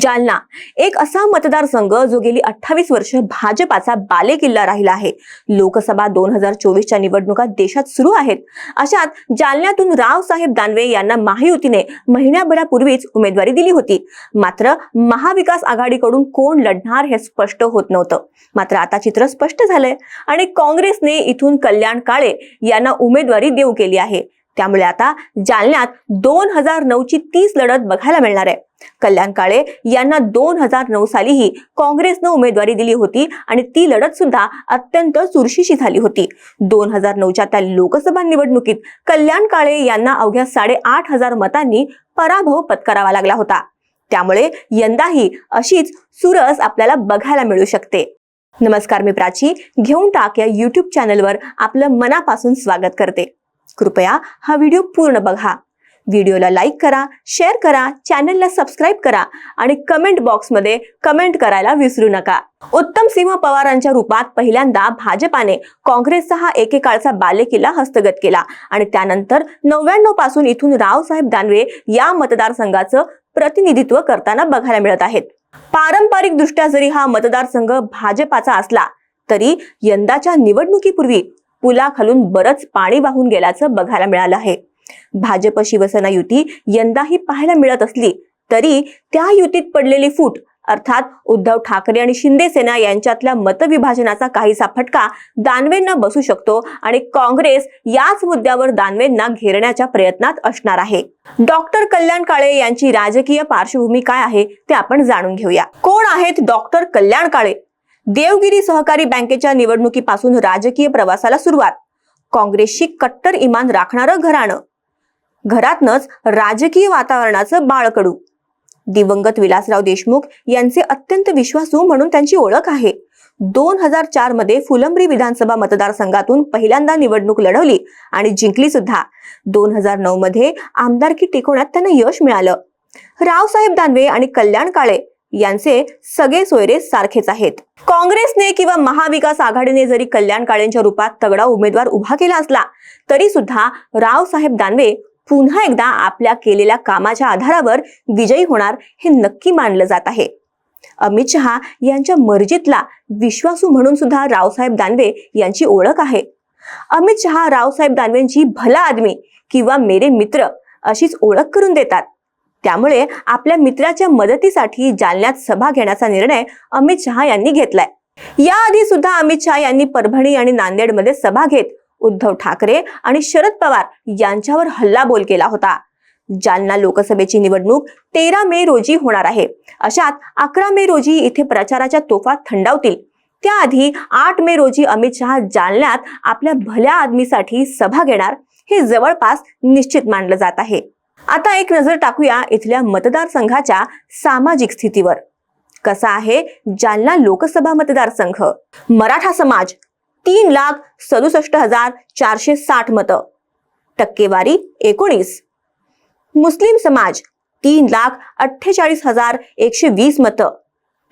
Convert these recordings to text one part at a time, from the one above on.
जालना. एक असा मतदारसंघ जो गेली अठ्ठावीस वर्ष भाजपाचा बालेकिल्ला राहिला आहे. लोकसभा दोन हजार चोवीसच्या निवडणुका देशात सुरू आहेत. अशात जालन्यातून रावसाहेब दानवे यांना महायुतीने महिन्याभरापूर्वीच उमेदवारी दिली होती. मात्र महाविकास आघाडीकडून कोण लढणार हे स्पष्ट होत नव्हतं. मात्र आता चित्र स्पष्ट झालंय. आणि काँग्रेसने इथून कल्याण काळे यांना उमेदवारी देऊ केली आहे. त्यामुळे आता जालन्यात दोन हजार नऊ ची तीस लढत बघायला मिळणार आहे. कल्याण काळे यांना दोन हजार नऊ सालीही काँग्रेसनं उमेदवारी दिली होती आणि ती लढत सुद्धा अत्यंत चुरशीशी झाली होती. दोन हजार नऊच्या त्या लोकसभा निवडणुकीत कल्याण काळे यांना अवघ्या साडेआठ हजार मतांनी पराभव पत्करावा लागला होता. त्यामुळे यंदाही अशीच सुरस आपल्याला बघायला मिळू शकते. नमस्कार मी प्राची. घेऊन टाक या युट्यूब चॅनलवर आपलं मनापासून स्वागत करते. कृपया हा व्हिडिओ पूर्ण बघा. व्हिडिओला लाईक करा शेअर करा चॅनलला सबस्क्राईब करा आणि कमेंट बॉक्समध्ये कमेंट करायला विसरू नका. उत्तम सिंह पवारांच्या रूपात पहिल्यांदा भाजपाने काँग्रेसचा हा एकेकाळचा बालेकिल्ला हस्तगत केला आणि त्यानंतर नव्याण्णवपासून इथून रावसाहेब दानवे या मतदारसंघाचं प्रतिनिधित्व करताना बघायला मिळत आहेत. पारंपरिक दृष्ट्या जरी हा मतदारसंघ भाजपाचा असला तरी यंदाच्या निवडणुकीपूर्वी पुलाखालून बरंच पाणी वाहून गेल्याचं बघायला मिळालं आहे. भाजप शिवसेना युती यंदाही पाहायला मिळत असली तरी त्या युतीत पडलेली फूट अर्थात उद्धव ठाकरे आणि शिंदे सेना यांच्यातल्या मतविभाजनाचा काहीसा फटका दानवेंना बसू शकतो आणि काँग्रेस याच मुद्द्यावर दानवेंना घेरण्याच्या प्रयत्नात असणार आहे. डॉक्टर कल्याण काळे यांची राजकीय पार्श्वभूमी काय आहे ते आपण जाणून घेऊया. कोण आहेत डॉक्टर कल्याण काळे? देवगिरी सहकारी बँकेच्या निवडणुकीपासून राजकीय प्रवासाला सुरुवात. काँग्रेसशी कट्टर इमान राखणारं घराणं. घरातनच राजकीय वातावरणाचं बाळकडू. दिवंगत विलासराव देशमुख यांचे अत्यंत विश्वासू म्हणून त्यांची ओळख आहे. दोन हजार चारमध्ये फुलंब्री विधानसभा मतदारसंघातून पहिल्यांदा निवडणूक लढवली आणि जिंकली सुद्धा. दोन हजार नऊ मध्ये आमदारकी टिकवण्यात त्यांना यश मिळालं. रावसाहेब दानवे आणि कल्याण काळे यांचे सगळे सोयरे सारखेच आहेत. काँग्रेसने किंवा महाविकास आघाडीने जरी कल्याण काळेंच्या रूपात तगडा उमेदवार उभा केला असला तरी सुद्धा रावसाहेब दानवे पुन्हा एकदा आपल्या केलेल्या कामाच्या आधारावर विजयी होणार हे नक्की मानलं जात आहे. अमित शहा यांच्या मर्जीतला विश्वासू म्हणून सुद्धा रावसाहेब दानवे यांची ओळख आहे. अमित शहा रावसाहेब दानवेंची भला आदमी किंवा मेरे मित्र अशीच ओळख करून देतात. त्यामुळे आपल्या मित्राच्या मदतीसाठी जालन्यात सभा घेण्याचा निर्णय अमित शहा यांनी घेतलाय. याआधी सुद्धा अमित शहा यांनी परभणी आणि नांदेडमध्ये सभा घेत उद्धव ठाकरे आणि शरद पवार यांच्यावर हल्लाबोल केला होता. जालना लोकसभेची निवडणूक तेरा मे रोजी होणार आहे. अशात अकरा मे रोजी इथे प्रचाराच्या तोफा थंडावतील. त्याआधी आठ मे रोजी अमित शहा जालन्यात आपल्या भल्या आदमीसाठी सभा घेणार हे जवळपास निश्चित मानलं जात आहे. आता एक नजर टाकूया इथल्या मतदारसंघाच्या सामाजिक स्थितीवर. कसा आहे जालना लोकसभा मतदारसंघ? मराठा समाज तीन लाख सदुसष्ट हजार चारशे साठ मतं. टक्केवारी एकोणीस. मुस्लिम समाज तीन लाख अठ्ठेचाळीस हजार एकशे वीस मतं.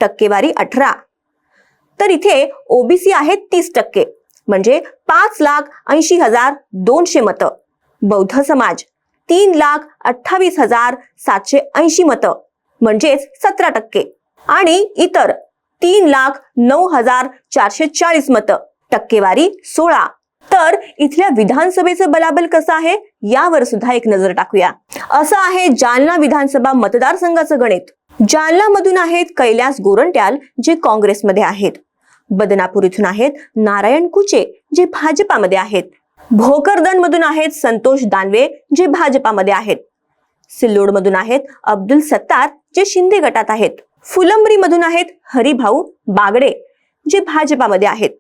टक्केवारी अठरा. तर इथे ओबीसी आहेत तीस टक्के म्हणजे पाच लाख ऐंशी हजार दोनशे मतं. बौद्ध समाज तीन लाख अठ्ठावीस हजार सातशे ऐंशी मतं म्हणजेच सतरा टक्के. आणि इतर तीन लाख नऊ हजार चारशे चाळीस मतं टक्केवारी सोळा. तर इथल्या विधानसभेचं बलाबल कसं आहे? यावर सुद्धा एक नजर टाकूया. असं आहे जालना विधानसभा मतदारसंघाचं गणित. जालना मधून आहेत कैलास गोरंट्याल जे काँग्रेसमध्ये आहेत. बदनापूर इथून आहेत नारायण कुचे जे भाजपामध्ये आहेत. भोकरदन मधून आहेत संतोष दानवे जे भाजपामध्ये आहेत. सिल्लोड मधून आहेत अब्दुल सत्तार जे शिंदे गटात आहेत. फुलंब्रीमधून आहेत हरिभाऊ बागडे जे भाजपामध्ये आहेत.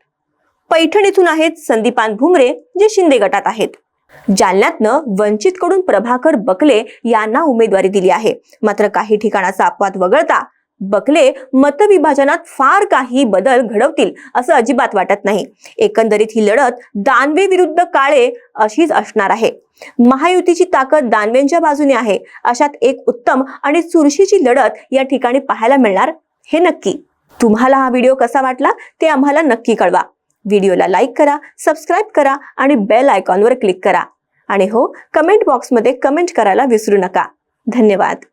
पैठण इथून आहेत संदीपान भुमरे जे शिंदे गटात आहेत. जालन्यातनं वंचितकडून प्रभाकर बकले यांना उमेदवारी दिली आहे. मात्र काही ठिकाणाचा अपवाद वगळता बकले मतविभाजनात फार काही बदल घडवतील असं अजिबात वाटत नाही. एकंदरीत ही लढत दानवे विरुद्ध काळे अशीच असणार आहे. महायुतीची ताकद दानवेंच्या बाजूने आहे अशात एक उत्तम आणि चुरशीची लढत या ठिकाणी पाहायला मिळणार हे नक्की. तुम्हाला हा व्हिडिओ कसा वाटला ते आम्हाला नक्की कळवा. व्हिडिओला लाईक करा सबस्क्राईब करा आणि बेल आयकॉनवर क्लिक करा. आणि हो कमेंट बॉक्समध्ये कमेंट करायला विसरू नका. धन्यवाद.